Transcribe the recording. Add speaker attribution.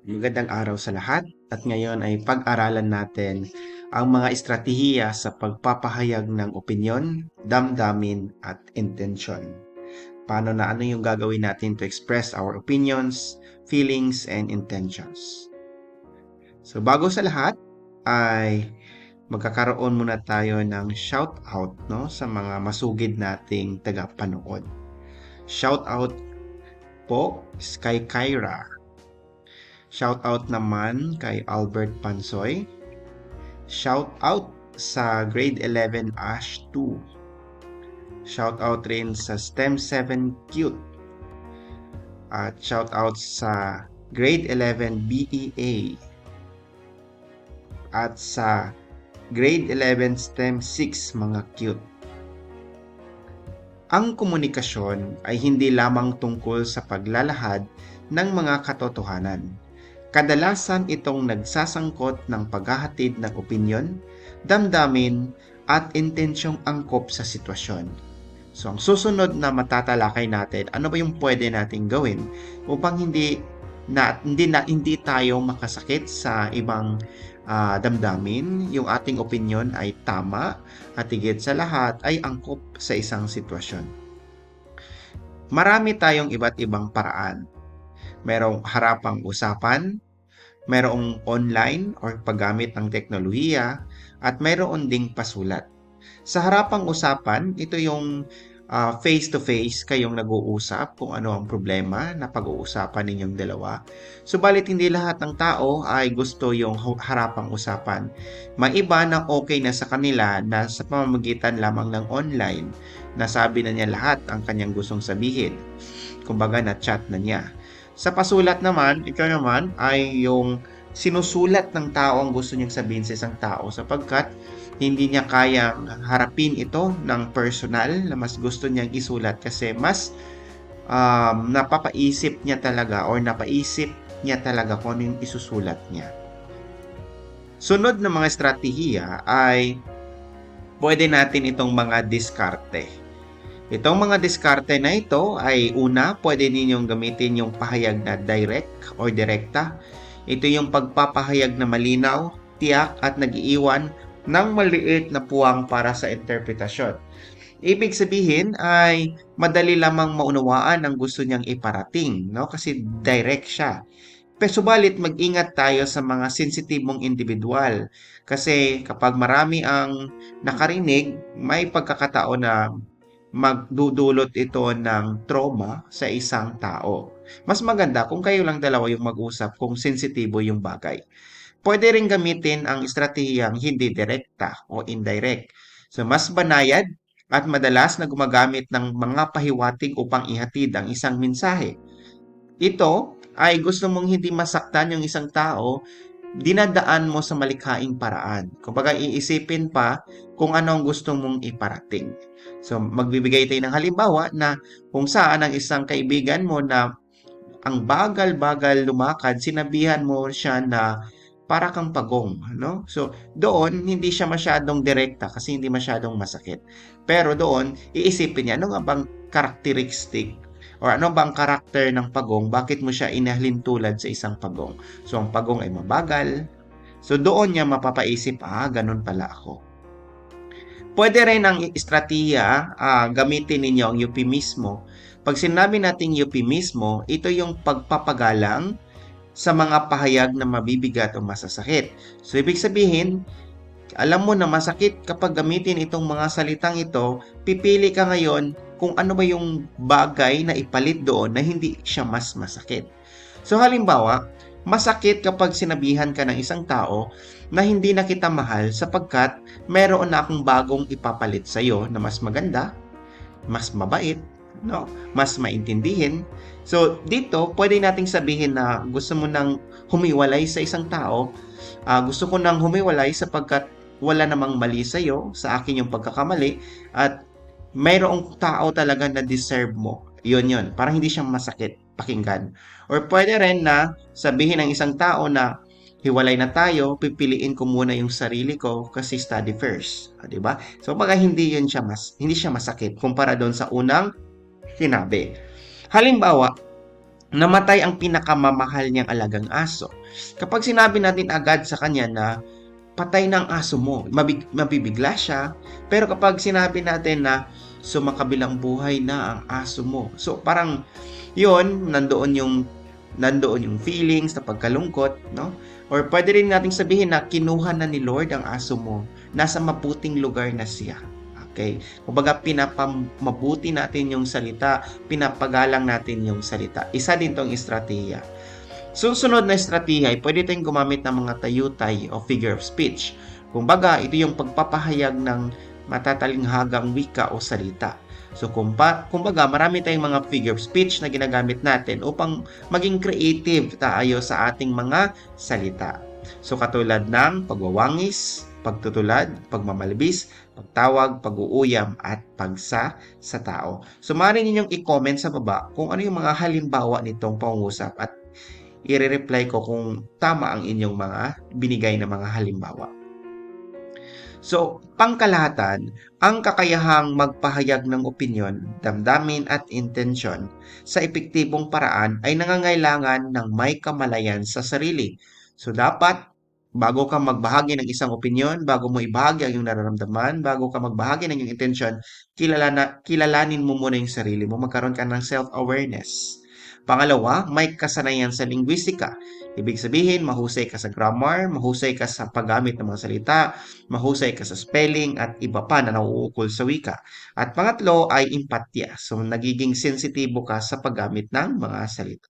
Speaker 1: Magandang araw sa lahat at ngayon ay pag-aralan natin ang mga estratehiya sa pagpapahayag ng opinyon, damdamin at intensyon. Paano na ano yung gagawin natin to express our opinions, feelings, and intentions. So bago sa lahat ay magkakaroon muna tayo ng shout out no sa mga masugid nating tagapanood. Shout out po kay Kyra. Shout out naman kay Albert Pansoy. Shout out sa grade 11 Ash 2. Shout out rin sa STEM 7 Cute. At shout out sa grade 11 BEA. At sa grade 11 STEM 6 mga cute. Ang komunikasyon ay hindi lamang tungkol sa paglalahad ng mga katotohanan. Kadalasan itong nagsasangkot ng paghahatid ng opinyon, damdamin, at intensyong angkop sa sitwasyon. So, ang susunod na matatalakay natin, ano ba yung pwede nating gawin upang hindi na hindi na hindi tayo makasakit sa ibang uh, damdamin, yung ating opinion ay tama at higit sa lahat ay angkop sa isang sitwasyon. Marami tayong iba't ibang paraan. Merong harapang usapan, merong online or paggamit ng teknolohiya, at mayroon ding pasulat. Sa harapang usapan, ito yung uh, face-to-face kayong nag-uusap kung ano ang problema na pag-uusapan ninyong dalawa. Subalit hindi lahat ng tao ay gusto yung harapang usapan. May iba na okay na sa kanila na sa pamamagitan lamang ng online, nasabi na niya lahat ang kanyang gustong sabihin. Kumbaga na chat na niya. Sa pasulat naman, ikaw naman ay yung sinusulat ng tao ang gusto niyang sabihin sa isang tao sapagkat hindi niya kayang harapin ito ng personal na mas gusto niyang isulat kasi mas um, napapaisip niya talaga or napaisip niya talaga kung ano yung isusulat niya. Sunod na mga estratehiya ay pwede natin itong mga diskarte. Itong mga diskarte na ito ay una, pwede ninyong gamitin yung pahayag na direct or direkta ito yung pagpapahayag na malinaw, tiyak at nagiiwan ng maliit na puwang para sa interpretasyon. Ibig sabihin ay madali lamang maunawaan ang gusto niyang iparating, no? Kasi direct siya. Pero subalit mag-ingat tayo sa mga sensitibong individual kasi kapag marami ang nakarinig, may pagkakataon na magdudulot ito ng trauma sa isang tao. Mas maganda kung kayo lang dalawa yung mag-usap kung sensitibo yung bagay. Pwede rin gamitin ang estratehiyang hindi direkta o indirect. So, mas banayad at madalas na gumagamit ng mga pahiwatig upang ihatid ang isang mensahe. Ito ay gusto mong hindi masaktan yung isang tao, dinadaan mo sa malikhaing paraan. Kumbaga iisipin pa kung ano ang gusto mong iparating. So magbibigay tayo ng halimbawa na kung saan ang isang kaibigan mo na ang bagal-bagal lumakad, sinabihan mo siya na para kang pagong, no? So, doon hindi siya masyadong direkta kasi hindi masyadong masakit. Pero doon, iisipin niya ano nga bang characteristic or ano bang karakter ng pagong, bakit mo siya inahlin tulad sa isang pagong. So, ang pagong ay mabagal. So, doon niya mapapaisip, ah, ganun pala ako. Pwede rin ang estratiya, uh, gamitin ninyo ang UP mismo pag sinabi nating euphemismo, ito yung pagpapagalang sa mga pahayag na mabibigat o masasakit. So, ibig sabihin, alam mo na masakit kapag gamitin itong mga salitang ito, pipili ka ngayon kung ano ba yung bagay na ipalit doon na hindi siya mas masakit. So halimbawa, masakit kapag sinabihan ka ng isang tao na hindi na kita mahal sapagkat meron na akong bagong ipapalit sa iyo na mas maganda, mas mabait, no? Mas maintindihin. So, dito, pwede nating sabihin na gusto mo nang humiwalay sa isang tao. Uh, gusto ko nang humiwalay sapagkat wala namang mali sa iyo, sa akin yung pagkakamali, at mayroong tao talaga na deserve mo. Yun yun. Para hindi siyang masakit pakinggan. Or pwede rin na sabihin ng isang tao na hiwalay na tayo, pipiliin ko muna yung sarili ko kasi study first. Ah, 'di ba? So pag hindi yun siya mas hindi siya masakit kumpara doon sa unang sinabi. Halimbawa, namatay ang pinakamamahal niyang alagang aso. Kapag sinabi natin agad sa kanya na patay ng aso mo, mabig, mabibigla siya. Pero kapag sinabi natin na sumakabilang buhay na ang aso mo. So parang yun, nandoon yung nandoon yung feelings na pagkalungkot, no? Or pwede rin nating sabihin na kinuha na ni Lord ang aso mo. Nasa maputing lugar na siya. Okay? Kumbaga, pinapamabuti natin yung salita, pinapagalang natin yung salita. Isa din tong estratehiya. Susunod na estratehiya ay pwede tayong gumamit ng mga tayutay o figure of speech. Kumbaga, ito yung pagpapahayag ng matatalinghagang wika o salita. So, kumpa, kumbaga, marami tayong mga figure of speech na ginagamit natin upang maging creative tayo sa ating mga salita. So, katulad ng pagwawangis, pagtutulad, pagmamalabis, pagtawag, pag-uuyam, at pagsa sa tao. So, maaari ninyong i-comment sa baba kung ano yung mga halimbawa nitong pangungusap at i-reply ko kung tama ang inyong mga binigay na mga halimbawa. So, pangkalahatan, ang kakayahang magpahayag ng opinyon, damdamin at intensyon sa epektibong paraan ay nangangailangan ng may kamalayan sa sarili. So, dapat bago ka magbahagi ng isang opinyon, bago mo ibahagi ang iyong nararamdaman, bago ka magbahagi ng iyong intensyon, kilala kilalanin mo muna yung sarili mo, magkaroon ka ng self-awareness. Pangalawa, may kasanayan sa linguistika. Ibig sabihin, mahusay ka sa grammar, mahusay ka sa paggamit ng mga salita, mahusay ka sa spelling at iba pa na nauukol sa wika. At pangatlo ay empatya. So, nagiging sensitibo ka sa paggamit ng mga salita.